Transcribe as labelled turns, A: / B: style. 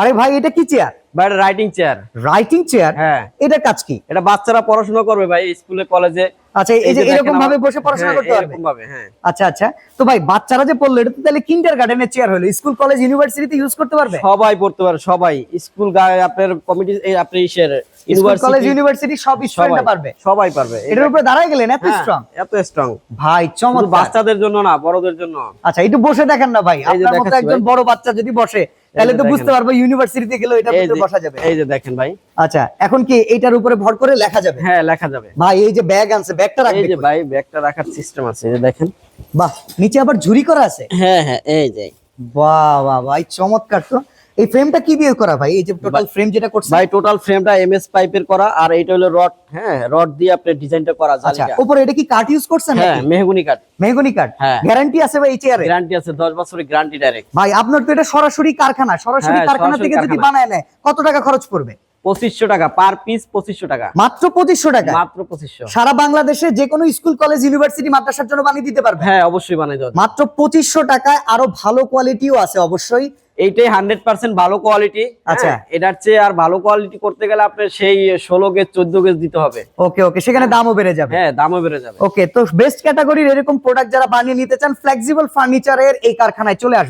A: আরে ভাই এটা কি চেয়ার
B: ভাই এটা রাইটিং চেয়ার
A: রাইটিং চেয়ার
B: হ্যাঁ।
A: এটা কাজ কি?
B: এটা বাচ্চারা পড়াশোনা করবে ভাই স্কুলে কলেজে।
A: আচ্ছা এই যে এরকম ভাবে বসে পড়াশোনা
B: হ্যাঁ,
A: করতে পারবে?
B: এরকম ভাবে হ্যাঁ।
A: আচ্ছা আচ্ছা। তো ভাই বাচ্চারা যে পড়ল এটা তো তাহলে কিন্ডার গার্ডেনের চেয়ার হলো। স্কুল কলেজ ইউনিভার্সিটিতে ইউজ করতে পারবে?
B: সবাই পড়তে পারে সবাই। স্কুল গায়ে আপনার কমিটি এই আপনি
A: কলেজ
B: ইউনিভার্সিটি
A: সব স্টুডেন্টরা পারবে।
B: সবাই পারবে।
A: এটার উপরে দাঁড়ায় গেলেন এত
B: হ্যাঁ,
A: স্ট্রং
B: এত স্ট্রং
A: ভাই চমৎকার।
B: বাচ্চাদের জন্য না বড়দের জন্য।
A: আচ্ছা একটু বসে দেখেন না ভাই। আপনার মতো একজন বড় বাচ্চা যদি বসে তাহলে তো বুঝতে পারব ইউনিভার্সিটিতে গেলে এটা ভিতরে বসা যাবে।
B: এই যে দেখেন ভাই।
A: আচ্ছা এখন কি এটার উপরে ভর করে লেখা যাবে?
B: হ্যাঁ লেখা যাবে।
A: ভাই এই যে ব্যাগ আনছে ব্যাগটা
B: এই যে? ভাই ব্যাগটা রাখার সিস্টেম আছে এই যে দেখেন।
A: বাহ নিচে আবার ঝুরি করা আছে?
B: হ্যাঁ হ্যাঁ এই যে।
A: বাহ বাহ ভাই চমৎকার তো। এই ফ্রেমটা কি দিয়ে করা ভাই? এই যে টোটাল ফ্রেম যেটা করছে
B: ভাই টোটাল ফ্রেমটা এমএস পাইপের করা আর এইটা হলো রড হ্যাঁ রড দিয়ে আপনি ডিজাইনটা করা
A: আচ্ছা উপরে এটা কি কাঠ ইউজ করছেন
B: হ্যাঁ মেহগুনি কাঠ
A: মেহগনি
B: হ্যাঁ।
A: গ্যারান্টি আছে ভাই এই চেয়ারে
B: গ্যারান্টি আছে 10 বছরের গ্যারান্টি ডাইরেক্ট
A: ভাই আপনার তো এটা সরাসরি কারখানা সরাসরি
B: হ্যাঁ,
A: কারখানা থেকে যদি বানায় নেয় কত টাকা খরচ পড়বে?
B: পঁচিশশো টাকা পার পিস পঁচিশশো টাকা।
A: মাত্র পঁচিশশো টাকা?
B: মাত্র পঁচিশশো।
A: সারা বাংলাদেশে যে কোনো স্কুল কলেজ ইউনিভার্সিটি মাদ্রাসার জন্য বানিয়ে দিতে পারবে?
B: হ্যাঁ অবশ্যই বানাই দেওয়া
A: মাত্র পঁচিশশো টাকায় আরও ভালো কোয়ালিটিও আছে অবশ্যই।
B: এইটাই হান্ড্রেড পার্সেন্ট ভালো কোয়ালিটি
A: আচ্ছা।
B: এটার চেয়ে আর ভালো কোয়ালিটি করতে গেলে আপনার সেই ষোলো গেজ চোদ্দ গেজ দিতে হবে।
A: ওকে ওকে সেখানে দামও বেড়ে যাবে।
B: হ্যাঁ দামও বেড়ে যাবে।
A: ওকে তো বেস্ট ক্যাটাগরির এরকম প্রোডাক্ট যারা বানিয়ে নিতে চান ফ্লেক্সিবল ফার্নিচারের এই কারখানায় চলে আসবে